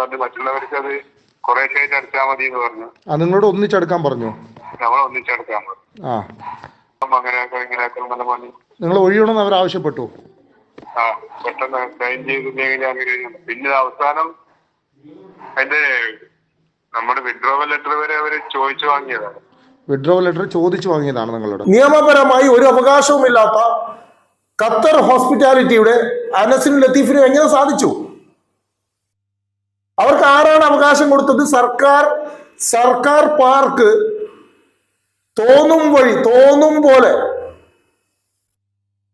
പറഞ്ഞു മറ്റുള്ളവർക്ക് അത് കുറേശ്ശായിട്ട് അടച്ചാൽ മതി എന്ന് പറഞ്ഞു. ആ നിങ്ങളോട് ഒന്നിച്ചെടുക്കാൻ പറഞ്ഞു? നമ്മൾ ഒന്നിച്ചെടുക്കാൻ പറഞ്ഞു. ആ. അങ്ങനെയൊക്കെ ഇങ്ങനെയൊക്കെ നല്ല പറഞ്ഞു. നിങ്ങൾ ഒഴിയണമെന്ന് അവർ ആവശ്യപ്പെട്ടു? ആ പെട്ടെന്ന് സൈൻ ചെയ്തില്ലെങ്കിൽ അങ്ങനെ പിന്നെ അവസാനം അതിന്റെ നമ്മുടെ വിഡ്രോവൽ ലെറ്റർ വരെ അവർ ചോദിച്ചു വാങ്ങിയതാണ്. വിഡ്രോവൽ ലെറ്റർ ചോദിച്ചു വാങ്ങിയതാണ് നിങ്ങളുടെ. നിയമപരമായി ഒരു അവകാശവുമില്ലാത്ത ഖത്തർ ഹോസ്പിറ്റാലിറ്റിയുടെ അനസിനും ലത്തീഫിനും എങ്ങനെ സാധിച്ചു? അവർക്ക് ആരാണ് അവകാശം കൊടുത്തത്? സർക്കാർ സർക്കാർ പാർക്ക് തോന്നും വഴി തോന്നും പോലെ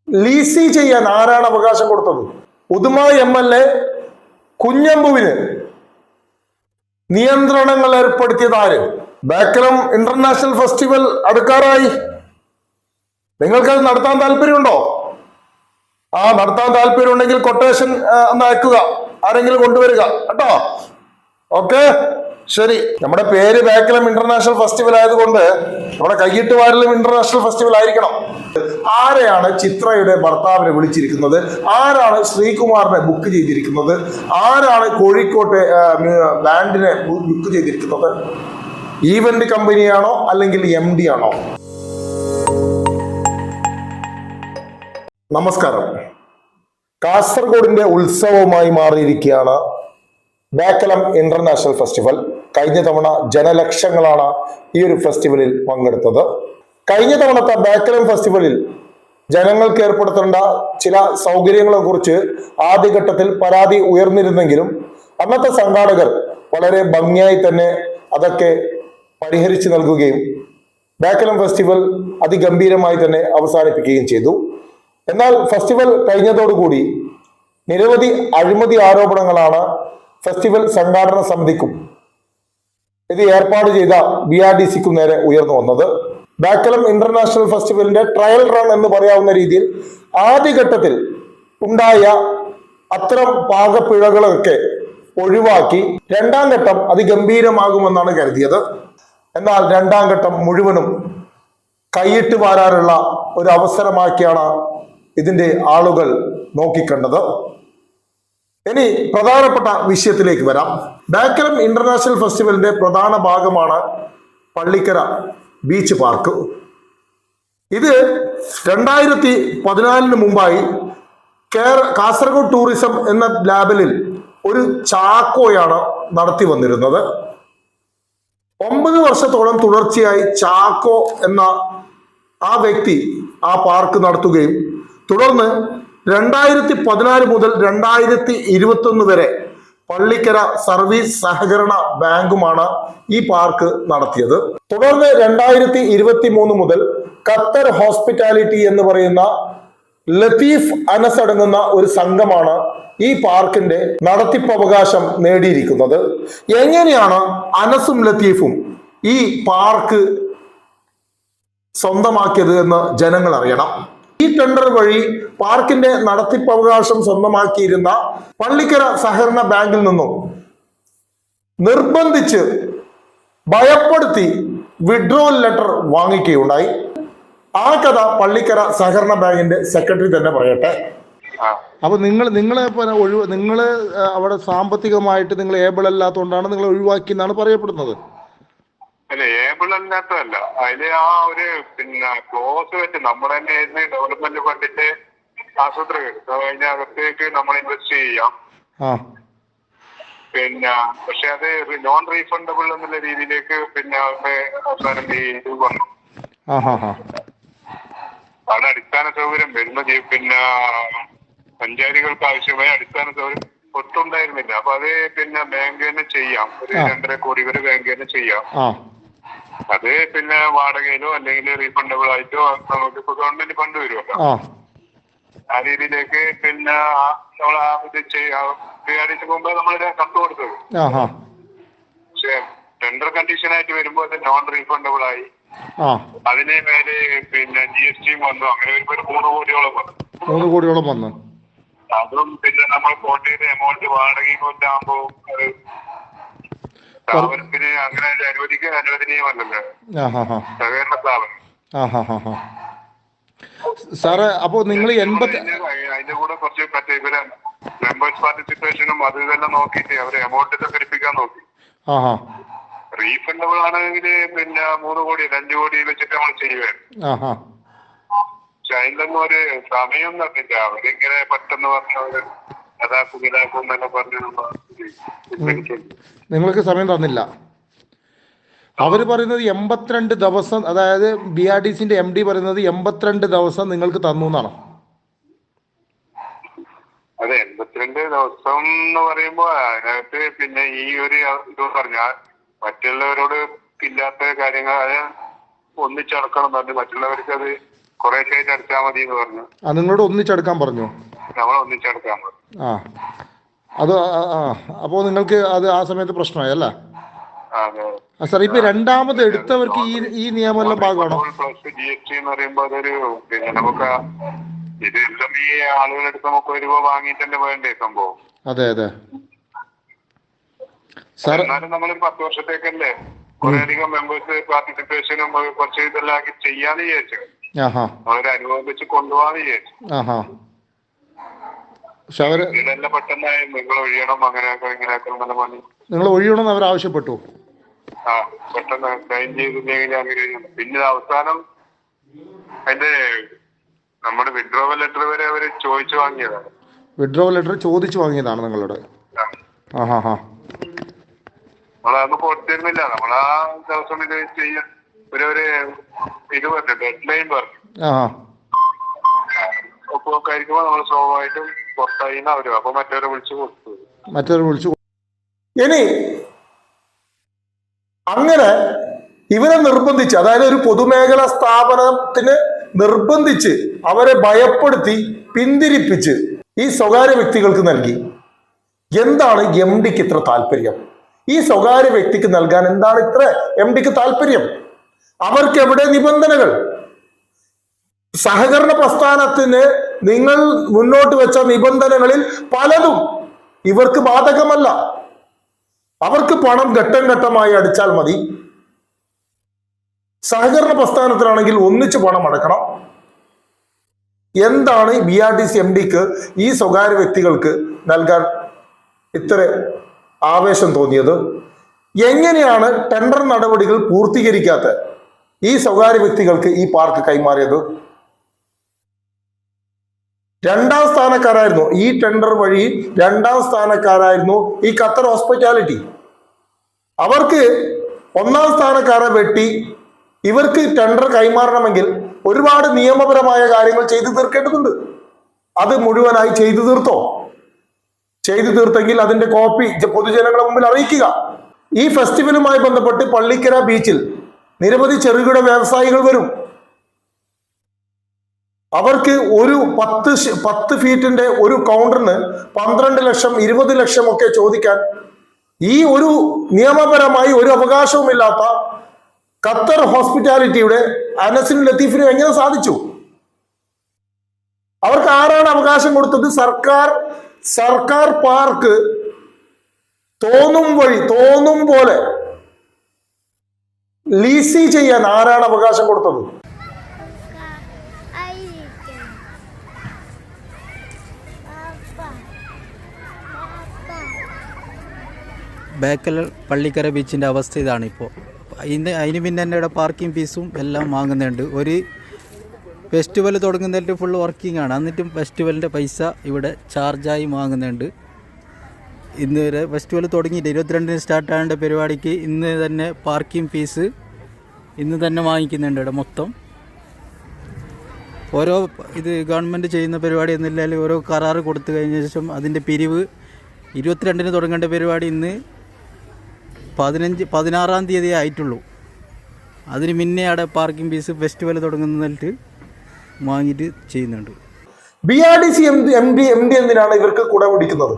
ലീസി ചെയ്യാൻ ആരാണ് അവകാശം കൊടുത്തത്? ഉദുമ എം എൽ എ കുഞ്ഞമ്പുവിന് നിയന്ത്രണങ്ങൾ ഏർപ്പെടുത്തിയത് ആര്? ബേക്കലം ഇന്റർനാഷണൽ ഫെസ്റ്റിവൽ അടുക്കാറായി നിങ്ങൾക്കത് നടത്താൻ താല്പര്യമുണ്ടോ? ആ നടത്താൻ താല്പര്യം ഉണ്ടെങ്കിൽ കൊട്ടേഷൻ ഒന്ന് അയക്കുക. ആരെങ്കിലും കൊണ്ടുവരിക കേട്ടോ? ഓക്കെ? ശരി. നമ്മുടെ പേര് ബേക്കലം ഇന്റർനാഷണൽ ഫെസ്റ്റിവൽ ആയതുകൊണ്ട് നമ്മുടെ കൈയിട്ട് വാരലും ഇന്റർനാഷണൽ ഫെസ്റ്റിവൽ ആയിരിക്കണം. ആരെയാണ് ചിത്രയുടെ ഭർത്താവിനെ വിളിച്ചിരിക്കുന്നത്? ആരാണ് ശ്രീകുമാറിനെ ബുക്ക് ചെയ്തിരിക്കുന്നത്? ആരാണ് കോഴിക്കോട്ടെ ബാൻഡിനെ ബുക്ക് ചെയ്തിരിക്കുന്നത്? ഈവന്റ് കമ്പനിയാണോ അല്ലെങ്കിൽ എം ഡി ആണോ? നമസ്കാരം. കാസർഗോഡിന്റെ ഉത്സവമായി മാറിയിരിക്കുകയാണ് ബേക്കലം ഇന്റർനാഷണൽ ഫെസ്റ്റിവൽ. കഴിഞ്ഞ തവണ ജനലക്ഷങ്ങളാണ് ഈ ഒരു ഫെസ്റ്റിവലിൽ പങ്കെടുത്തത്. കഴിഞ്ഞ തവണത്തെ ബേക്കലം ഫെസ്റ്റിവലിൽ ജനങ്ങൾക്ക് ഏർപ്പെടുത്തേണ്ട ചില സൗകര്യങ്ങളെ കുറിച്ച് ആദ്യഘട്ടത്തിൽ പരാതി ഉയർന്നിരുന്നെങ്കിലും അന്നത്തെ സംഘാടകർ വളരെ ഭംഗിയായി തന്നെ അതൊക്കെ പരിഹരിച്ചു നൽകുകയും ബേക്കലം ഫെസ്റ്റിവൽ അതിഗംഭീരമായി തന്നെ അവസാനിപ്പിക്കുകയും ചെയ്തു. എന്നാൽ ഫെസ്റ്റിവൽ കഴിഞ്ഞതോടുകൂടി നിരവധി അഴിമതി ആരോപണങ്ങളാണ് ഫെസ്റ്റിവൽ സംഘാടന സമിതിക്കും ഇത് ഏർപ്പാട് ചെയ്ത ബി ആർ ഡി സിക്കും നേരെ ഉയർന്നു വന്നത്. ബാക്കലം ഇന്റർനാഷണൽ ഫെസ്റ്റിവലിന്റെ ട്രയൽ റൺ എന്ന് പറയാവുന്ന രീതിയിൽ ആദ്യഘട്ടത്തിൽ ഉണ്ടായ അത്തരം പാകപ്പിഴകളൊക്കെ ഒഴിവാക്കി രണ്ടാം ഘട്ടം അതിഗംഭീരമാകുമെന്നാണ് കരുതിയത്. എന്നാൽ രണ്ടാം ഘട്ടം മുഴുവനും കൈയിട്ട് വാരാനുള്ള ഒരു അവസരമാക്കിയാണ് ഇതിന്റെ ആളുകൾ നോക്കിക്കണ്ടത്. ഇനി പ്രധാനപ്പെട്ട വിഷയത്തിലേക്ക് വരാം. ബാക്കലം ഇന്റർനാഷണൽ ഫെസ്റ്റിവലിന്റെ പ്രധാന ഭാഗമാണ് പള്ളിക്കര ബീച്ച് പാർക്ക്. ഇത് രണ്ടായിരത്തി പതിനാലിന് മുമ്പായി കേര കാസർഗോഡ് ടൂറിസം എന്ന ലാബലിൽ ഒരു ചാക്കോയാണ് നടത്തി വന്നിരുന്നത്. ഒമ്പത് വർഷത്തോളം തുടർച്ചയായി ചാക്കോ എന്ന ആ വ്യക്തി ആ പാർക്ക് നടത്തുകയും തുടർന്ന് രണ്ടായിരത്തി പതിനാല് മുതൽ രണ്ടായിരത്തി ഇരുപത്തി ഒന്ന് വരെ പള്ളിക്കര സർവീസ് സഹകരണ ബാങ്കുമാണ് ഈ പാർക്ക് നടത്തിയത്. തുടർന്ന് രണ്ടായിരത്തി ഇരുപത്തി മൂന്ന് മുതൽ ഖത്തർ ഹോസ്പിറ്റാലിറ്റി എന്ന് പറയുന്ന ലത്തീഫ് അനസ് അടങ്ങുന്ന ഒരു സംഘമാണ് ഈ പാർക്കിന്റെ നടത്തിപ്പ് അവകാശം നേടിയിരിക്കുന്നത്. എങ്ങനെയാണ് അനസും ലത്തീഫും ഈ പാർക്ക് സ്വന്തമാക്കിയത് എന്ന് ജനങ്ങൾ അറിയണം. ഈ ടെൻഡർ വഴി പാർക്കിന്റെ നടത്തിപ്പ് അവകാശം സ്വന്തമാക്കിയിരുന്ന പള്ളിക്കര സഹകരണ ബാങ്കിൽ നിന്നും നിർബന്ധിച്ച് ഭയപ്പെടുത്തി വിഡ്രോവൽ ലെറ്റർ വാങ്ങിക്കുകയുണ്ടായി. ആ കഥ പള്ളിക്കര സഹകരണ ബാങ്കിന്റെ സെക്രട്ടറി തന്നെ പറയട്ടെ. അപ്പൊ നിങ്ങൾ നിങ്ങളെ ഒഴിവ് നിങ്ങൾ അവിടെ സാമ്പത്തികമായിട്ട് നിങ്ങൾ ഏബിൾ അല്ലാത്തതുകൊണ്ടാണ് നിങ്ങൾ ഒഴിവാക്കി എന്നാണ് പറയപ്പെടുന്നത്. അല്ല ഏബിൾ അല്ലാത്തതല്ല. അതിൽ ആ ഒരു പിന്നെ ക്ലോസ് വെച്ച് നമ്മുടെ തന്നെ ഇരുന്ന് ഡെവലപ്മെന്റ് ഫണ്ടിന്റെ ആശുപത്രി അതിന്റെ അകത്തേക്ക് നമ്മൾ ഇൻവെസ്റ്റ് ചെയ്യാം. പിന്നെ പക്ഷെ അത് നോൺ റീഫണ്ടബിൾ എന്നുള്ള രീതിയിലേക്ക് പിന്നെ അവരുടെ അവസാനം ഈ ഇത് വന്നു. അവിടെ അടിസ്ഥാന സൗകര്യം വരുന്ന. പിന്നെ സഞ്ചാരികൾക്ക് ആവശ്യമായ അടിസ്ഥാന സൗകര്യം ഒട്ടുണ്ടായിരുന്നില്ല അപ്പൊ അത് പിന്നെ ബാങ്ക് തന്നെ ചെയ്യാം. ഒരു. രണ്ടര കോടി വരെ ബാങ്ക് തന്നെ ചെയ്യാം. അത് പിന്നെ വാടകയിലോ അല്ലെങ്കിൽ റീഫണ്ടബിൾ ആയിട്ടോ നമുക്ക് ഇപ്പൊ ഗവൺമെന്റ് ഫണ്ട് വരുമല്ലോ. ആ. രീതിയിലേക്ക് പിന്നെ നമ്മൾ ആ ഇത് ചെയ്യാടിച്ച് മുമ്പ് നമ്മൾ കത്ത് കൊടുത്തത്. പക്ഷേ ടെൻഡർ കണ്ടീഷൻ ആയിട്ട് വരുമ്പോൾ അത് നോൺ റീഫണ്ടബിൾ ആയി അതിന് മേലെ പിന്നെ ജി എസ് ടിയും വന്നു. അങ്ങനെ വരുമ്പോ ഒരു മൂന്ന് കോടിയോളം വന്നു. മൂന്ന് കോടിയോളം വന്നു. അതും പിന്നെ നമ്മൾ കോട്ടയുടെ എമൗണ്ട് വാടകയും കൊണ്ടാകുമ്പോ അങ്ങനെ അനുവദിക്കാൻ അനുവദനീയമല്ലല്ലോ. സഹകരണ സ്ഥാപനം സാറേ അപ്പോ നിങ്ങൾ എൺപത്തി അതിന്റെ കൂടെ കുറച്ച് മറ്റേ ഇവരെ മെമ്പേഴ്സ് പാർട്ടിസിപ്പേഷനും അത് ഇതെല്ലാം നോക്കിയിട്ട് അവരെ എമൗണ്ട് സംഘടിപ്പിക്കാൻ നോക്കി. റീഫണ്ടബിൾ ആണെങ്കിൽ പിന്നെ മൂന്ന് കോടി അഞ്ചു കോടി വെച്ചിട്ട് നമ്മൾ ചെയ്യുവായിരുന്നു. പക്ഷെ അതിലൊന്നും ഒരു സമയം തന്നില്ല അവരിങ്ങനെ പെട്ടെന്ന് പറഞ്ഞവര് അതാക്കും ഇതാക്കും എന്നൊക്കെ പറഞ്ഞു നിങ്ങൾക്ക് സമയം തന്നില്ല. അവർ പറയുന്നത് എൺപത്തിരണ്ട് ദിവസം അതായത് ബി ആർ ഡി സിന്റെ എം ഡി പറയുന്നത് എൺപത്തിരണ്ട് ദിവസം നിങ്ങൾക്ക് തന്നു എന്നാണ്. അതെ എൺപത്തിരണ്ട് ദിവസം എന്ന് പറയുമ്പോ അതിനകത്ത് പിന്നെ ഈ ഒരു ഇത് പറഞ്ഞാൽ മറ്റുള്ളവരോട് ഇല്ലാത്ത കാര്യങ്ങൾ അത് ഒന്നിച്ചടക്കണം എന്ന് പറഞ്ഞു മറ്റുള്ളവർക്ക് അത് കുറേശ്ശായിട്ട് അടച്ചാൽ മതി എന്ന് പറഞ്ഞു. ആ നിങ്ങളോട് ഒന്നിച്ചടക്കാൻ പറഞ്ഞു. നമ്മൾ ഒന്നിച്ചടക്കാൻ പറഞ്ഞു. ആ അത് അപ്പോൾ നിങ്ങൾക്ക് അത് ആ സമയത്ത് പ്രശ്നമായി അല്ലേ? അതെ. സാർ ഇപ്പൊ രണ്ടാമത് എടുത്തവർക്ക് ഈ ഈ നിയമമെല്ലാം ഭാഗമാണോ? ജി എസ് ടി എന്ന് പറയുമ്പോ അതൊരു പിന്നെ നമുക്ക് ഇതെല്ലാം ഈ ആളുകളെടുത്ത് നമുക്ക് ഒരു രൂപ വാങ്ങിയിട്ട് തന്നെ വേണ്ടേ സംഭവം? അതെ അതെ. സാർ എന്നാലും നമ്മൾ പത്ത് വർഷത്തേക്കല്ലേ കുറേയധികം മെമ്പേഴ്സ് പാർട്ടിസിപ്പേഷനും കുറച്ച് ഇതെല്ലാം ആക്കി ചെയ്യാന്ന് വിചാരിച്ചു. നമ്മളൊരു അനുഭവം വെച്ച് കൊണ്ടുപോകാന്ന് വിചാരിച്ചു. അവർ ഇതെല്ലാം പെട്ടെന്നായി നിങ്ങൾ ഒഴിയണം ഇങ്ങനെയൊക്കെ എന്നെല്ലാം നിങ്ങൾ ഒഴിയണം അവർ ആവശ്യപ്പെട്ടു. ആ പെട്ടെന്ന് സൈൻ ചെയ്തില്ലെങ്കിൽ അങ്ങനെ. പിന്നെ അവസാനം അതിന്റെ നമ്മുടെ വിഡ്രോവൽ ലെറ്റർ വരെ അവർ ചോദിച്ചു വാങ്ങിയതാണ്. വിഡ്രോവൽ ലെറ്റർ ചോദിച്ചു വാങ്ങിയതാണ് നിങ്ങളോട്? ആ. ആഹാ ഹാ. കൊടുത്തിരുന്നില്ല. നമ്മളാ ദിവസം ഇത് ചെയ്യാൻ ഒരു ഒരു ഇത് പറഞ്ഞു ഡെഡ് ലൈൻ പറഞ്ഞു ഒപ്പം ഒക്കെ നമ്മൾ സ്വാഭാവികമായിട്ടും പുറത്തായി അവർ അപ്പൊ മറ്റവരെ വിളിച്ചു കൊടുത്തു. മറ്റവരെ വിളിച്ചു ഇനി അങ്ങനെ ഇവരെ നിർബന്ധിച്ച് അതായത് ഒരു പൊതുമേഖലാ സ്ഥാപനത്തിന് നിർബന്ധിച്ച് അവരെ ഭയപ്പെടുത്തി പിന്തിരിപ്പിച്ച് ഈ സ്വകാര്യ വ്യക്തികൾക്ക് നൽകി. എന്താണ് എം ഡിക്ക് ഇത്ര താല്പര്യം? ഈ സ്വകാര്യ വ്യക്തിക്ക് നൽകാൻ എന്താണ് ഇത്ര എം ഡിക്ക് താല്പര്യം? അവർക്ക് എവിടെ നിബന്ധനകൾ? സഹകരണ പ്രസ്ഥാനത്തിന് നിങ്ങൾ മുന്നോട്ട് വെച്ച നിബന്ധനകളിൽ പലതും ഇവർക്ക് ബാധകമല്ല. അവർക്ക് പണം ഘട്ടം ഘട്ടമായി അടിച്ചാൽ മതി. സഹകരണ പ്രസ്ഥാനത്തിനാണെങ്കിൽ ഒന്നിച്ച് പണം അടക്കണം. എന്താണ് B R T C M ഡിക്ക് ഈ സ്വകാര്യ വ്യക്തികൾക്ക് നൽകാൻ ഇത്ര ആവേശം തോന്നിയത്? എങ്ങനെയാണ് ടെൻഡർ നടപടികൾ പൂർത്തീകരിക്കാത്ത ഈ സ്വകാര്യ വ്യക്തികൾക്ക് ഈ പാർക്ക് കൈമാറിയത്? രണ്ടാം സ്ഥാനക്കാരായിരുന്നു. ഈ ടെൻഡർ വഴി രണ്ടാം സ്ഥാനക്കാരായിരുന്നു ഈ ഖത്തർ ഹോസ്പിറ്റാലിറ്റി അവർക്ക് ഒന്നാം സ്ഥാനക്കാരെ വെട്ടി ഇവർക്ക് ടെൻഡർ കൈമാറണമെങ്കിൽ ഒരുപാട് നിയമപരമായ കാര്യങ്ങൾ ചെയ്തു തീർക്കേണ്ടതുണ്ട്. അത് മുഴുവനായി ചെയ്തു തീർത്തോ? ചെയ്തു തീർത്തെങ്കിൽ അതിന്റെ കോപ്പി പൊതുജനങ്ങളുടെ മുമ്പിൽ അറിയിക്കുക. ഈ ഫെസ്റ്റിവലുമായി ബന്ധപ്പെട്ട് പള്ളിക്കര ബീച്ചിൽ നിരവധി ചെറുകിട വ്യവസായികൾ വരും. അവർക്ക് ഒരു പത്ത് പത്ത് ഫീറ്റിന്റെ ഒരു കൗണ്ടറിന് പന്ത്രണ്ട് ലക്ഷം ഇരുപത് ലക്ഷം ഒക്കെ ചോദിക്കാൻ ഈ ഒരു നിയമപരമായി ഒരു അവകാശവുമില്ലാത്ത ഖത്തർ ഹോസ്പിറ്റാലിറ്റിയുടെ അനസിനും ലത്തീഫിനും എങ്ങനെ സാധിച്ചു? അവർക്ക് ആരാണ് അവകാശം കൊടുത്തത്? സർക്കാർ സർക്കാർ പാർക്ക് തോന്നും വഴി തോന്നും പോലെ ലീസി ചെയ്യാൻ ആരാണ് അവകാശം കൊടുത്തത്? ബേക്കൽ പള്ളിക്കര ബീച്ചിന്റെ അവസ്ഥ ഇതാണ് ഇപ്പോൾ അതിന് പിന്നെ തന്നെ ഇവിടെ പാർക്കിംഗ് ഫീസും എല്ലാം വാങ്ങുന്നുണ്ട്. ഒരു ഫെസ്റ്റിവൽ തുടങ്ങുന്നതിന്റെ ഫുൾ വർക്കിംഗ് ആണ്. എന്നിട്ടും ഫെസ്റ്റിവലിന്റെ പൈസ ഇവിടെ ചാർജായി വാങ്ങുന്നുണ്ട്. ഇന്ന് വരെ ഫെസ്റ്റിവൽ തുടങ്ങിയിട്ട് ഇരുപത്തിരണ്ടിന് സ്റ്റാർട്ട് ആകേണ്ട പരിപാടിക്ക് ഇന്ന് തന്നെ പാർക്കിംഗ് ഫീസ് ഇന്ന് തന്നെ വാങ്ങിക്കുന്നുണ്ട് ഇവിടെ മൊത്തം. ഓരോ ഇത് ഗവൺമെന്റ് ചെയ്യുന്ന പരിപാടി എന്നില്ലെങ്കിൽ ഓരോ കരാറ് കൊടുത്തു കഴിഞ്ഞ ശേഷം അതിന്റെ പിരിവ് ഇരുപത്തിരണ്ടിന് തുടങ്ങേണ്ട പരിപാടി ഇന്ന് പതിനഞ്ച് പതിനാറാം തീയതി ആയിട്ടുള്ളൂ. അതിന് മുന്നേ അവിടെ പാർക്കിംഗ് ഫീസ് ഫെസ്റ്റിവൽ തുടങ്ങുന്നിട്ട് വാങ്ങിയിട്ട് ചെയ്യുന്നുണ്ട്. B R D C M M D M D എന്തിനാണ് ഇവർക്ക് കൂടെ പിടിക്കുന്നത്?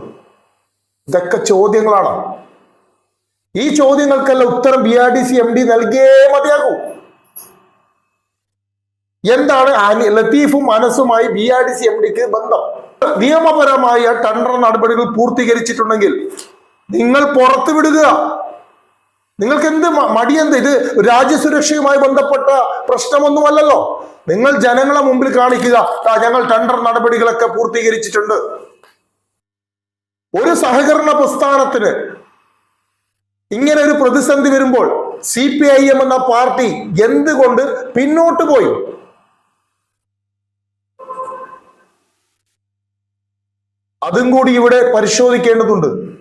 ഇതൊക്കെ ചോദ്യങ്ങളാണ്. ഈ ചോദ്യങ്ങൾക്കെല്ലാം ഉത്തരം B R D C M D നൽകിയേ മതിയാകൂ. എന്താണ് ലത്തീഫും അനസുമായി B R D C M ഡിക്ക് ബന്ധം? നിയമപരമായ ടണ്ടർ നടപടികൾ പൂർത്തീകരിച്ചിട്ടുണ്ടെങ്കിൽ നിങ്ങൾ പുറത്തു വിടുക നിങ്ങൾക്ക് എന്ത് മടിയെന്ത്? ഇത് രാജ്യസുരക്ഷയുമായി ബന്ധപ്പെട്ട പ്രശ്നമൊന്നുമല്ലല്ലോ. നിങ്ങൾ ജനങ്ങളെ മുമ്പിൽ കാണിക്കുക. "ദാ ഞങ്ങൾ ടെൻഡർ നടപടികളൊക്കെ പൂർത്തീകരിച്ചിട്ടുണ്ട്. ഒരു സഹകരണ പ്രസ്ഥാനത്തിന് ഇങ്ങനെ ഒരു പ്രതിസന്ധി വരുമ്പോൾ സി പി ഐ എം എന്ന പാർട്ടി എന്തുകൊണ്ട് പിന്നോട്ട് പോയി? അതും കൂടി ഇവിടെ പരിശോധിക്കേണ്ടതുണ്ട്.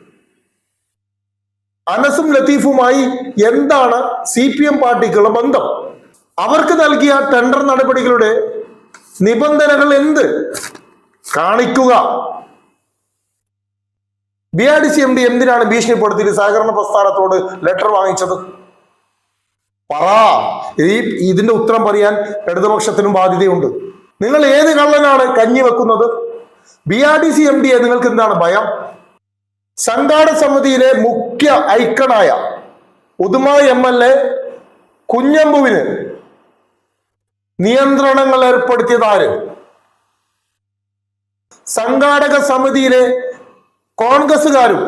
അനസും ലത്തീഫുമായി എന്താണ് സി പി എം പാർട്ടിക്കുള്ള ബന്ധം? അവർക്ക് നൽകിയ ടെൻഡർ നടപടികളുടെ നിബന്ധനകൾ എന്ത്? കാണിക്കുക. B R D C M D എന്തിനാണ് ഭീഷണിപ്പെടുത്തിയിട്ട് സഹകരണ പ്രസ്ഥാനത്തോട് ലെറ്റർ വാങ്ങിച്ചത്. പറ. ഈ ഇതിന്റെ ഉത്തരം പറയാൻ ഇടതുപക്ഷത്തിനും ബാധ്യതയുണ്ട്. നിങ്ങൾ ഏത് കള്ളനാണ് കഞ്ഞി വെക്കുന്നത്? B R D C M ഡിയെ നിങ്ങൾക്ക് എന്താണ് ഭയം? സംഘാടക സമിതിയിലെ മുഖ്യ ഐക്കണായ ഉദുമ എം എൽ എ കുഞ്ഞമ്പുവിന് നിയന്ത്രണങ്ങൾ ഏർപ്പെടുത്തിയതാര് സംഘാടക സമിതിയിലെ കോൺഗ്രസുകാരും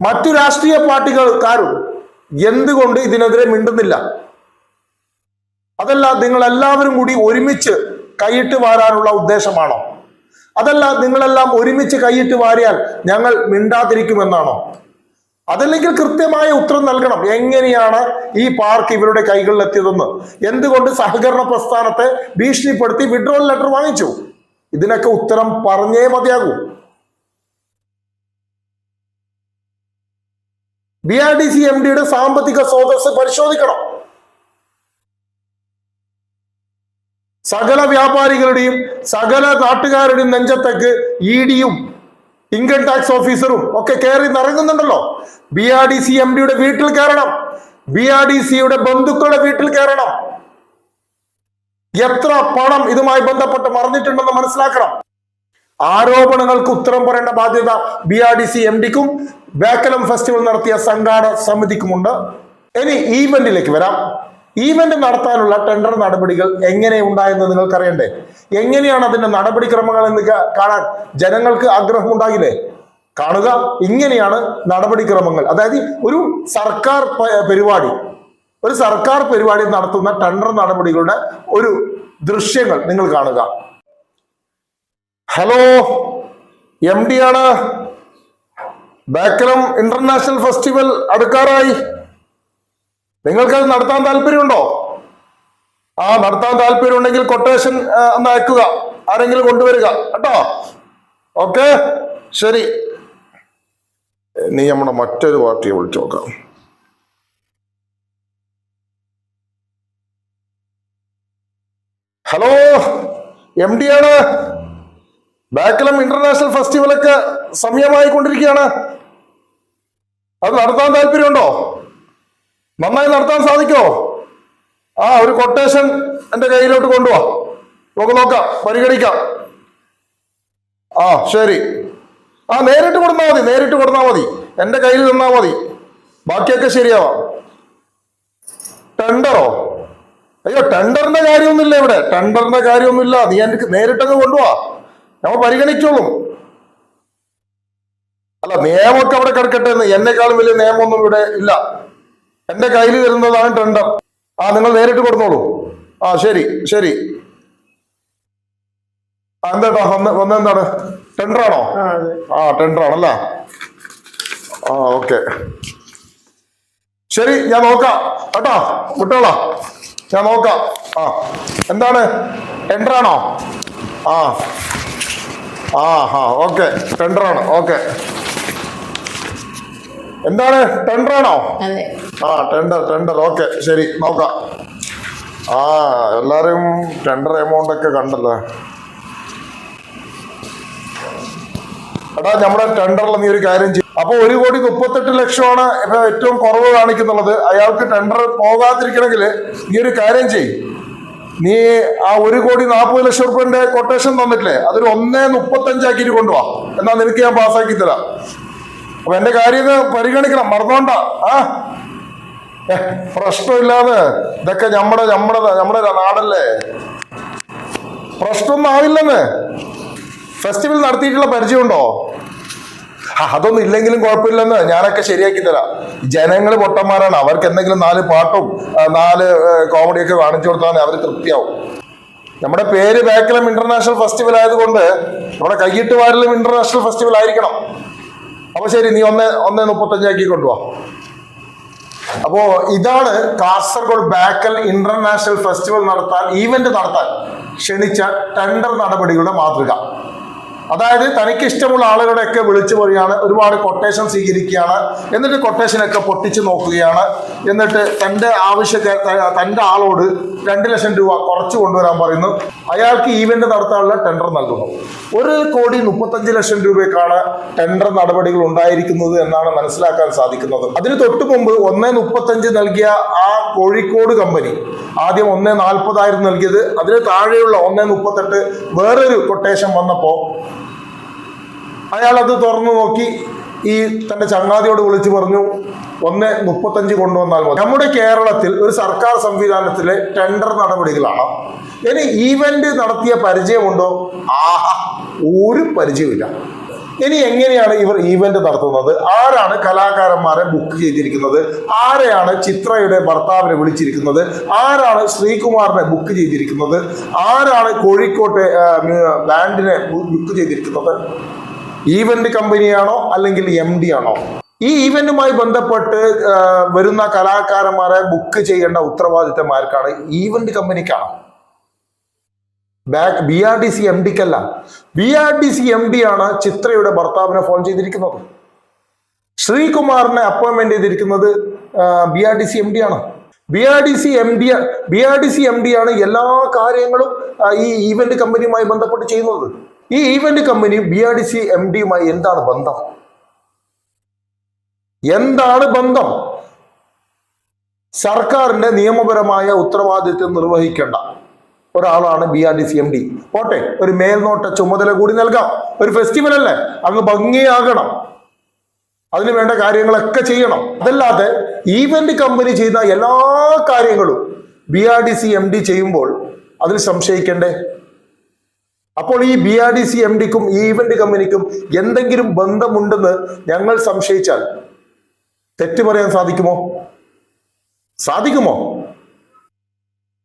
മറ്റു രാഷ്ട്രീയ പാർട്ടികൾക്കാരും എന്തുകൊണ്ട് ഇതിനെതിരെ മിണ്ടുന്നില്ല? അതല്ല നിങ്ങൾ എല്ലാവരും കൂടി ഒരുമിച്ച് കൈയിട്ട് വാരാനുള്ള ഉദ്ദേശമാണോ? അതല്ല നിങ്ങളെല്ലാം ഒരുമിച്ച് കൈയിട്ട് വാരിയാൽ ഞങ്ങൾ മിണ്ടാതിരിക്കുമെന്നാണോ? അതല്ലെങ്കിൽ കൃത്യമായ ഉത്തരം നൽകണം. എങ്ങനെയാണ് ഈ പാർക്ക് ഇവരുടെ കൈകളിൽ എത്തിയതെന്ന് എന്തുകൊണ്ട് സഹകരണ പ്രസ്ഥാനത്തെ ഭീഷണിപ്പെടുത്തി വിഡ്രോൾ ലെറ്റർ വാങ്ങിച്ചു? ഇതിനൊക്കെ ഉത്തരം പറഞ്ഞേ മതിയാകൂ. B R D C M ഡിയുടെ സാമ്പത്തിക സ്രോതസ് പരിശോധിക്കണം. സകല വ്യാപാരികളുടെയും സകല നാട്ടുകാരുടെയും നെഞ്ചത്തേക്ക് ഇ ഡിയും ഇൻകം ടാക്സ് ഓഫീസറും ഒക്കെ കയറി നിറങ്ങുന്നുണ്ടല്ലോ. B R D C M ഡിയുടെ വീട്ടിൽ കയറണം. ബി ആർ ഡി സിയുടെ ബന്ധുക്കളുടെ വീട്ടിൽ കയറണം. എത്ര പണം ഇതുമായി ബന്ധപ്പെട്ട് മറന്നിട്ടുണ്ടെന്ന് മനസ്സിലാക്കണം. ആരോപണങ്ങൾക്ക് ഉത്തരം പറയേണ്ട ബാധ്യത B R D C M ഡിക്കും ബേക്കലം ഫെസ്റ്റിവൽ നടത്തിയ സംഘാടക സമിതിക്കുമുണ്ട്. ഇനി ഈവന്റിലേക്ക് വരാം. ഈവന്റ് നടത്താനുള്ള ടെൻഡർ നടപടികൾ എങ്ങനെ ഉണ്ടായെന്ന് നിങ്ങൾക്കറിയണ്ടേ? എങ്ങനെയാണ് അതിന്റെ നടപടിക്രമങ്ങൾ എന്ന് കാണാൻ ജനങ്ങൾക്ക് ആഗ്രഹം ഉണ്ടാകില്ലേ കാണുക. ഇങ്ങനെയാണ് നടപടിക്രമങ്ങൾ അതായത് ഒരു സർക്കാർ പരിപാടി ഒരു സർക്കാർ പരിപാടി നടത്തുന്ന ടെൻഡർ നടപടികളുടെ ഒരു ദൃശ്യങ്ങൾ നിങ്ങൾ കാണുക. ഹലോ എം ഡി ആണ്. ബേക്കലം ഇന്റർനാഷണൽ ഫെസ്റ്റിവൽ അടുക്കാറായി. നിങ്ങൾക്കത് നടത്താൻ താല്പര്യമുണ്ടോ? ആ നടത്താൻ താല്പര്യം ഉണ്ടെങ്കിൽ കൊട്ടേഷൻ ഒന്ന് അയക്കുക. ആരെങ്കിലും കൊണ്ടുവരിക. കേട്ടോ? ഓക്കെ? ശരി. നീ നമ്മുടെ മറ്റൊരു പാർട്ടിയെ വിളിച്ചു നോക്കാം. ഹലോ എം ഡി ആണ്. ബാക്കലം ഇന്റർനാഷണൽ ഫെസ്റ്റിവലൊക്കെ സമയമായി കൊണ്ടിരിക്കുകയാണ് അത് നടത്താൻ താല്പര്യമുണ്ടോ? നന്നായി നടത്താൻ സാധിക്കോ ആ ഒരു കൊട്ടേഷൻ എന്റെ കയ്യിലോട്ട് കൊണ്ടുപോവാ നമുക്ക് നോക്കാം പരിഗണിക്കാം. ആ ശരി. ആ നേരിട്ട് കൊടുത്താൽ മതി നേരിട്ട് കൊടുത്താൽ മതി. എന്റെ കയ്യിൽ നിന്നാൽ മതി. ബാക്കിയൊക്കെ ശരിയാവാം. ടെൻഡറോ അയ്യോ ടെൻഡറിന്റെ കാര്യമൊന്നുമില്ല ഇവിടെ. ടെൻഡറിന്റെ കാര്യമൊന്നുമില്ല. നീ എനിക്ക് നേരിട്ടങ്ങ് കൊണ്ടുപോവാ നമ്മൾ പരിഗണിച്ചോളും. അല്ല നിയമമൊക്കെ അവിടെ കിടക്കട്ടെ എന്ന്. എന്നെക്കാളും വലിയ നിയമമൊന്നും ഇവിടെ ഇല്ല. എന്റെ കയ്യിൽ തരുന്നതാണ് ടെൻഡർ ആ നിങ്ങൾ നേരിട്ട് കൊടുത്തോളൂ ആ ശരി ശരി. എന്താട്ടാ വന്ന് വന്നെന്താണ് ടെൻഡർ ആണോ? ആ ടെൻഡർ ആണല്ലേ? ആ ഓക്കെ. ശരി ഞാൻ നോക്കാം. കേട്ടോ? വിട്ടോളാം ഞാൻ നോക്കാം. ആ എന്താണ്? ടെൻഡർ ആണോ? ആ. ആ ഹാ ഓക്കെ. ടെൻഡർ ആണ് ഓക്കെ. എന്താണ്? ടെൻഡർ ആണോ? ആ ടെൻഡർ ടെൻഡർ ഓക്കെ ശരി നോക്കാം. ആ എല്ലാവരും ടെൻഡർ എമൗണ്ട് ഒക്കെ കണ്ടല്ലേ. എടാ നമ്മുടെ ടെൻഡറിൽ നീ ഒരു കാര്യം ചെയ്യും. അപ്പൊ ഒരു കോടി മുപ്പത്തെട്ട് ലക്ഷമാണ് ഇപ്പൊ ഏറ്റവും കുറവ് കാണിക്കുന്നുള്ളത്. അയാൾക്ക് ടെൻഡർ പോകാതിരിക്കണമെങ്കിൽ നീ ഒരു കാര്യം ചെയ് നീ ആ ഒരു കോടി നാൽപ്പത് ലക്ഷം റുപ്യന്റെ കൊട്ടേഷൻ തന്നിട്ടില്ലേ? അതൊരു ഒന്നേ മുപ്പത്തഞ്ചാക്കിയിട്ട് കൊണ്ടുപോവാ എന്നാ നിനക്ക് ഞാൻ പാസ്സാക്കി തരാം. അപ്പൊ എന്റെ കാര്യം പരിഗണിക്കണം മറന്നോണ്ട. ആ പ്രശ്നമില്ലാതെ ഇതൊക്കെ നമ്മുടെ നമ്മുടെ നമ്മുടെ നാടല്ലേ? പ്രശ്നമൊന്നും ആവില്ലെന്ന് ഫെസ്റ്റിവൽ നടത്തിയിട്ടുള്ള പരിചയമുണ്ടോ? അതൊന്നും ഇല്ലെങ്കിലും കുഴപ്പമില്ലെന്ന് ഞാനൊക്കെ ശരിയാക്കി തരാം. ജനങ്ങൾ പൊട്ടന്മാരാണ്. അവർക്ക് എന്തെങ്കിലും നാല് പാട്ടും നാല് കോമഡിയൊക്കെ കാണിച്ചു കൊടുത്താൽ അവർ തൃപ്തിയാവും. നമ്മുടെ പേര് ബേക്കലം ഇന്റർനാഷണൽ ഫെസ്റ്റിവൽ ആയതുകൊണ്ട് നമ്മുടെ കയ്യിട്ട് വാരലും ഇന്റർനാഷണൽ ഫെസ്റ്റിവൽ ആയിരിക്കണം. അപ്പൊ ശരി നീ ഒന്ന് ഒന്ന് മുപ്പത്തഞ്ചാക്കി കൊണ്ടുപോവാ അപ്പോ ഇതാണ് കാസർഗോഡ് ബാക്കൽ ഇന്റർനാഷണൽ ഫെസ്റ്റിവൽ നടത്താൻ ഈവന്റ് നടത്താൻ ക്ഷണിച്ച ടെൻഡർ നടപടികളുടെ മാതൃക. അതായത് തനിക്ക് ഇഷ്ടമുള്ള ആളുകളെയൊക്കെ വിളിച്ചു പറയുകയാണ് ഒരുപാട് കൊട്ടേഷൻ സ്വീകരിക്കുകയാണ് എന്നിട്ട് കൊട്ടേഷനൊക്കെ പൊട്ടിച്ചു നോക്കുകയാണ് എന്നിട്ട് തന്റെ ആവശ്യക്കാർ തന്റെ ആളോട് രണ്ട് ലക്ഷം രൂപ കുറച്ച് കൊണ്ടുവരാൻ പറയുന്നു. അയാൾക്ക് ഈവെന്റ് നടത്താനുള്ള ടെൻഡർ നൽകുന്നു. ഒരു കോടി മുപ്പത്തഞ്ച് ലക്ഷം രൂപയ്ക്കാണ് ടെൻഡർ നടപടികൾ ഉണ്ടായിരിക്കുന്നത് എന്നാണ് മനസ്സിലാക്കാൻ സാധിക്കുന്നത്. അതിന് തൊട്ടു മുമ്പ് ഒന്നേ മുപ്പത്തഞ്ച് നൽകിയ ആ കോഴിക്കോട് കമ്പനി ആദ്യം ഒന്നേ നാൽപ്പതായിരുന്നു നൽകിയത്. അതിന് താഴെയുള്ള ഒന്നേ മുപ്പത്തെട്ട് വേറൊരു കൊട്ടേഷൻ വന്നപ്പോൾ അയാൾ അത് തുറന്നു നോക്കി ഈ തന്റെ ചങ്ങാതിയോട് വിളിച്ചു പറഞ്ഞു ഒന്ന് മുപ്പത്തഞ്ച് കൊണ്ടുവന്നാൽ മതി. നമ്മുടെ കേരളത്തിൽ ഒരു സർക്കാർ സംവിധാനത്തിലെ ടെൻഡർ നടപടികളാണ്. ഇനി ഈവന്റ് നടത്തിയ പരിചയമുണ്ടോ? ആഹാ ഒരു പരിചയമില്ല ഇനി എങ്ങനെയാണ് ഇവർ ഈവന്റ് നടത്തുന്നത്? ആരാണ് കലാകാരന്മാരെ ബുക്ക് ചെയ്തിരിക്കുന്നത്? ആരെയാണ് ചിത്രയുടെ ഭർത്താവിനെ വിളിച്ചിരിക്കുന്നത്? ആരാണ് ശ്രീകുമാറിനെ ബുക്ക് ചെയ്തിരിക്കുന്നത്? ആരാണ് കോഴിക്കോട്ടെ ബാൻഡിനെ ബുക്ക് ചെയ്തിരിക്കുന്നത്? ഈവന്റ് കമ്പനിയാണോ അല്ലെങ്കിൽ എം ഡി ആണോ? ഈ ഈവന്റുമായി ബന്ധപ്പെട്ട് വരുന്ന കലാകാരന്മാരെ ബുക്ക് ചെയ്യേണ്ട ഉത്തരവാദിത്തം ആർക്കാണ് ഈവന്റ് കമ്പനിക്കാണ് back B R D C M ഡിക്കല്ല B R D C M D ആണ് ചിത്രയുടെ ഭർത്താവിനെ ഫോൺ ചെയ്തിരിക്കുന്നത്. ശ്രീകുമാറിനെ അപ്പോയിന്റ്മെന്റ് ചെയ്തിരിക്കുന്നത് B R D C M D ആണ്. B R D C M D B R D C M D ആണ് എല്ലാ കാര്യങ്ങളും ഈ ഈവന്റ് കമ്പനിയുമായി ബന്ധപ്പെട്ട് ചെയ്യുന്നത്. ഈ event company B R D C M ഡിയുമായി എന്താണ് ബന്ധം? എന്താണ് ബന്ധം? സർക്കാരിന്റെ നിയമപരമായ ഉത്തരവാദിത്വം നിർവഹിക്കേണ്ട ഒരാളാണ് B R D C M D പോട്ടെ ഒരു മേൽനോട്ട ചുമതല കൂടി നൽകാം. ഒരു ഫെസ്റ്റിവൽ അല്ലേ? അങ്ങ് ഭംഗിയാകണം. അതിന് വേണ്ട കാര്യങ്ങളൊക്കെ ചെയ്യണം. അതല്ലാതെ ഈവന്റ് കമ്പനി ചെയ്യുന്ന എല്ലാ കാര്യങ്ങളും B R D C M D ചെയ്യുമ്പോൾ അതിൽ സംശയിക്കണ്ടേ? അപ്പോൾ ഈ B R D C M ഡിക്കും ഈ ഇവന്റ് കമ്പനിക്കും എന്തെങ്കിലും ബന്ധമുണ്ടെന്ന് ഞങ്ങൾ സംശയിച്ചാൽ തെറ്റ് പറയാൻ സാധിക്കുമോ? സാധിക്കുമോ?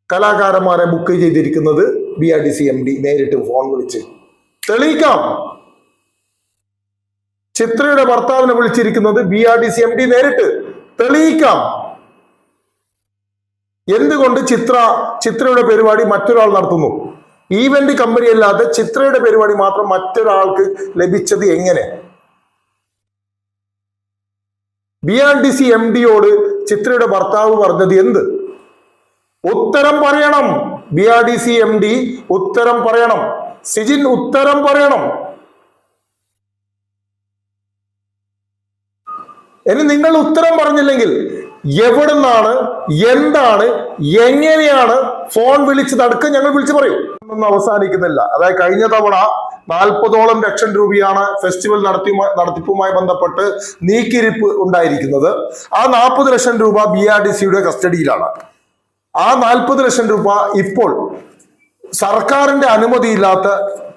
കലാകാരന്മാരെ ബുക്ക് ചെയ്തിരിക്കുന്നത് B R D C M D നേരിട്ട് ഫോൺ വിളിച്ച്. തെളിയിക്കാം. ചിത്രയുടെ ഭർത്താവിനെ വിളിച്ചിരിക്കുന്നത് B R D C M D നേരിട്ട് തെളിയിക്കാം. എന്തുകൊണ്ട് ചിത്ര ചിത്രയുടെ പരിപാടി മറ്റൊരാൾ നടത്തുന്നു? ഈവന്റ് കമ്പനി അല്ലാതെ ചിത്രയുടെ പരിപാടി മാത്രം മറ്റൊരാൾക്ക് ലഭിച്ചത് എങ്ങനെ? B R D C M ഡിയോട് ചിത്രയുടെ ഭർത്താവ് പറഞ്ഞത് എന്ത്? ഉത്തരം പറയണം. B R D C M D ഉത്തരം പറയണം. സിജിൻ ഉത്തരം പറയണം. ഇനി നിങ്ങൾ ഉത്തരം പറഞ്ഞില്ലെങ്കിൽ എവിടുന്നാണ് എന്താണ് എങ്ങനെയാണ് ഫോൺ വിളിച്ച് തടുക്കുക ഞങ്ങൾ വിളിച്ചു പറയും. ഒന്നും അവസാനിക്കുന്നില്ല. അതായത് കഴിഞ്ഞ തവണ നാൽപ്പതോളം ലക്ഷം രൂപയാണ് ഫെസ്റ്റിവൽ നടത്തി നടത്തിപ്പുമായി ബന്ധപ്പെട്ട് നീക്കിരിപ്പ് ഉണ്ടായിരിക്കുന്നത്. ആ നാൽപ്പത് ലക്ഷം രൂപ ബി ആർ ഡി സിയുടെ കസ്റ്റഡിയിലാണ്. ആ നാൽപ്പത് ലക്ഷം രൂപ ഇപ്പോൾ സർക്കാരിന്റെ അനുമതിയില്ലാത്ത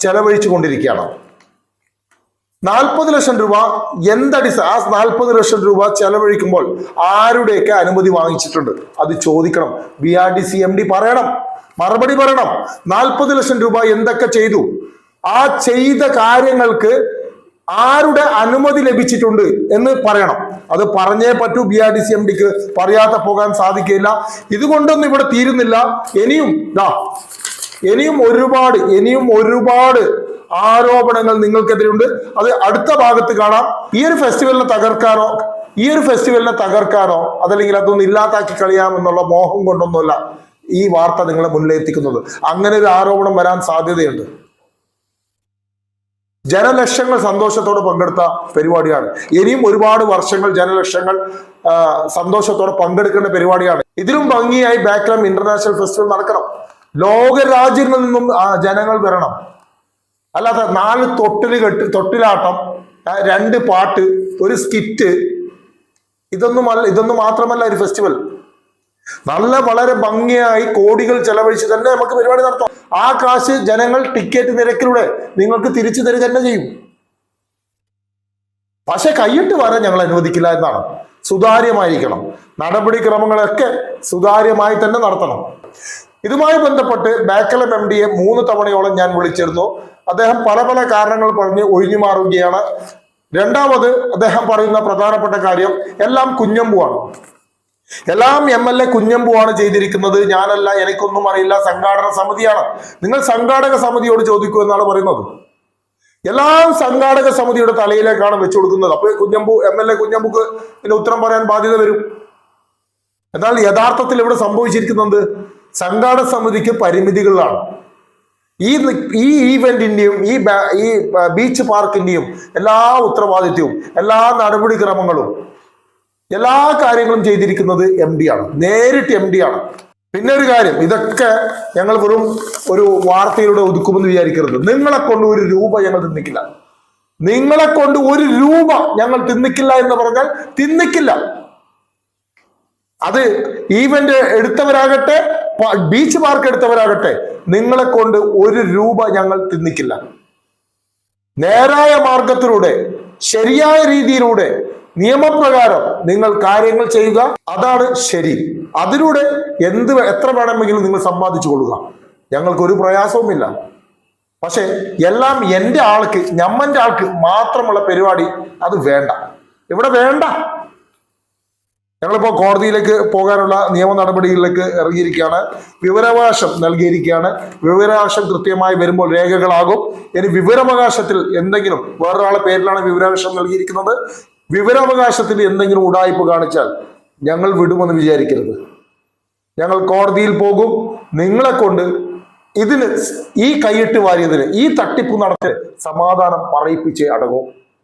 ചെലവഴിച്ചു കൊണ്ടിരിക്കുകയാണ് നാൽപ്പത് ലക്ഷം രൂപ എന്തടി ആ നാൽപ്പത് ലക്ഷം രൂപ ചെലവഴിക്കുമ്പോൾ ആരുടെയൊക്കെ അനുമതി വാങ്ങിച്ചിട്ടുണ്ട്? അത് ചോദിക്കണം. B R D C M D പറയണം. മറുപടി പറയണം. നാൽപ്പത് ലക്ഷം രൂപ എന്തൊക്കെ ചെയ്തു? ആ ചെയ്ത കാര്യങ്ങൾക്ക് ആരുടെ അനുമതി ലഭിച്ചിട്ടുണ്ട് എന്ന് പറയണം. അത് പറഞ്ഞേ പറ്റൂ. B R D C M ഡിക്ക് പറയാതെ പോകാൻ സാധിക്കില്ല. ഇതുകൊണ്ടൊന്നും ഇവിടെ തീരുന്നില്ല. ഇനിയും ഇനിയും ഒരുപാട് ഇനിയും ഒരുപാട് ആരോപണങ്ങൾ നിങ്ങൾക്കെതിരെയുണ്ട് അത് അടുത്ത ഭാഗത്ത് കാണാം. ഈ ഒരു ഫെസ്റ്റിവലിനെ തകർക്കാനോ ഈ ഒരു ഫെസ്റ്റിവലിനെ തകർക്കാനോ അതല്ലെങ്കിൽ അതൊന്നും ഇല്ലാതാക്കി കളയാമെന്നുള്ള മോഹം കൊണ്ടൊന്നുമല്ല ഈ വാർത്ത നിങ്ങളെ മുന്നിലെത്തിക്കുന്നത്. അങ്ങനെ ഒരു ആരോപണം വരാൻ സാധ്യതയുണ്ട്. ജനലക്ഷങ്ങൾ സന്തോഷത്തോടെ പങ്കെടുത്ത പരിപാടിയാണ്. ഇനിയും ഒരുപാട് വർഷങ്ങൾ ജനലക്ഷങ്ങൾ സന്തോഷത്തോടെ പങ്കെടുക്കേണ്ട പരിപാടിയാണ്. ഇതിലും ഭംഗിയായി ബാക്ക്ലാം ഇന്റർനാഷണൽ ഫെസ്റ്റിവൽ നടക്കണം. ലോക രാജ്യങ്ങളിൽ നിന്നും ജനങ്ങൾ വരണം. അല്ലാതെ നാല് തൊട്ടിൽ കെട്ട് തൊട്ടിലാട്ടം രണ്ട് പാട്ട് ഒരു സ്കിറ്റ് ഇതൊന്നും അല്ല ഇതൊന്നും മാത്രമല്ല ഒരു ഫെസ്റ്റിവൽ നല്ല വളരെ ഭംഗിയായി കോടികൾ ചെലവഴിച്ച് തന്നെ നമുക്ക് പരിപാടി നടത്താം. ആ കാശ് ജനങ്ങൾ ടിക്കറ്റ് നിരക്കിലൂടെ നിങ്ങൾക്ക് തിരിച്ചു തരിക തന്നെ ചെയ്യും. പക്ഷെ കൈയിട്ട് വരാൻ ഞങ്ങൾ അനുവദിക്കില്ല എന്നാണ്. സുതാര്യമായിരിക്കണം. നടപടിക്രമങ്ങളൊക്കെ സുതാര്യമായി തന്നെ നടത്തണം. ഇതുമായി ബന്ധപ്പെട്ട് ബാക്കലം എം ഡിയെ മൂന്ന് തവണയോളം ഞാൻ വിളിച്ചിരുന്നു. അദ്ദേഹം പല പല കാരണങ്ങൾ പറഞ്ഞ് ഒഴിഞ്ഞു മാറുകയാണ്. രണ്ടാമത് അദ്ദേഹം പറയുന്ന പ്രധാനപ്പെട്ട കാര്യം എല്ലാം കുഞ്ഞമ്പുവാണ്. എല്ലാം എം എൽ എ കുഞ്ഞമ്പുവാണ് ചെയ്തിരിക്കുന്നത്. ഞാനല്ല എനിക്കൊന്നും അറിയില്ല സംഘാടന സമിതിയാണ്. നിങ്ങൾ സംഘാടക സമിതിയോട് ചോദിക്കൂ എന്നാണ് പറയുന്നത്. എല്ലാം സംഘാടക സമിതിയുടെ തലയിലേക്കാണ് വെച്ചു കൊടുക്കുന്നത്. അപ്പൊ കുഞ്ഞമ്പു എം എൽ എ കുഞ്ഞമ്പുക്ക് പിന്നെ ഉത്തരം പറയാൻ ബാധ്യത വരും. എന്നാൽ യഥാർത്ഥത്തിൽ ഇവിടെ സംഭവിച്ചിരിക്കുന്നത്? സംഘാടക സമിതിക്ക് പരിമിതികളാണ്. ഈ ഈ ഈവെന്റിന്റെയും ഈ ഈ ബീച്ച് പാർക്കിന്റെയും എല്ലാ ഉത്തരവാദിത്വവും എല്ലാ നടപടിക്രമങ്ങളും എല്ലാ കാര്യങ്ങളും ചെയ്തിരിക്കുന്നത് എം ഡി ആണ്. നേരിട്ട് എം ഡി ആണ്. പിന്നെ ഒരു കാര്യം ഇതൊക്കെ ഞങ്ങൾ വെറും ഒരു വാർത്തയിലൂടെ ഒതുക്കുമെന്ന് വിചാരിക്കരുത്. നിങ്ങളെ കൊണ്ട് ഒരു രൂപ ഞങ്ങൾ തിന്നിക്കില്ല. നിങ്ങളെ കൊണ്ട് ഒരു രൂപ ഞങ്ങൾ തിന്നിക്കില്ല എന്ന് പറഞ്ഞാൽ തിന്നിക്കില്ല. അത് ഈവന്റ് എടുത്തവരാകട്ടെ ബീച്ച് പാർക്ക് എടുത്തവരാകട്ടെ. നിങ്ങളെ കൊണ്ട് ഒരു രൂപ ഞങ്ങൾ തിന്നിക്കില്ല. നേരായ മാർഗത്തിലൂടെ ശരിയായ രീതിയിലൂടെ നിയമപ്രകാരം നിങ്ങൾ കാര്യങ്ങൾ ചെയ്യുക. അതാണ് ശരി. അതിലൂടെ എന്ത് എത്ര വേണമെങ്കിലും നിങ്ങൾ സമ്പാദിച്ചു കൊള്ളുക. ഞങ്ങൾക്ക് ഒരു പ്രയാസവുമില്ല. പക്ഷെ എല്ലാം എന്റെ ആൾക്ക് ഞമ്മന്റെ ആൾക്ക് മാത്രമുള്ള പരിപാടി അത് വേണ്ട. ഇവിടെ വേണ്ട. ഞങ്ങളിപ്പോൾ കോടതിയിലേക്ക് പോകാനുള്ള നിയമ നടപടികളിലേക്ക് ഇറങ്ങിയിരിക്കുകയാണ്. വിവരാവകാശം നൽകിയിരിക്കുകയാണ്. വിവരാവകാശം കൃത്യമായി വരുമ്പോൾ രേഖകളാകും. ഇനി വിവരാവകാശത്തിൽ എന്തെങ്കിലും വേറൊരാളെ പേരിലാണ് വിവരാവകാശം നൽകിയിരിക്കുന്നത്. വിവരാവകാശത്തിൽ എന്തെങ്കിലും ഉടായ്പ കാണിച്ചാൽ ഞങ്ങൾ വിടുമെന്ന് വിചാരിക്കരുത്. ഞങ്ങൾ കോടതിയിൽ പോകും. നിങ്ങളെ കൊണ്ട് ഇതിന് ഈ കൈയിട്ട് വാരിയതിന് ഈ തട്ടിപ്പ് നടത്തി സമാധാനം പറയിപ്പിച്ച് അടങ്ങും.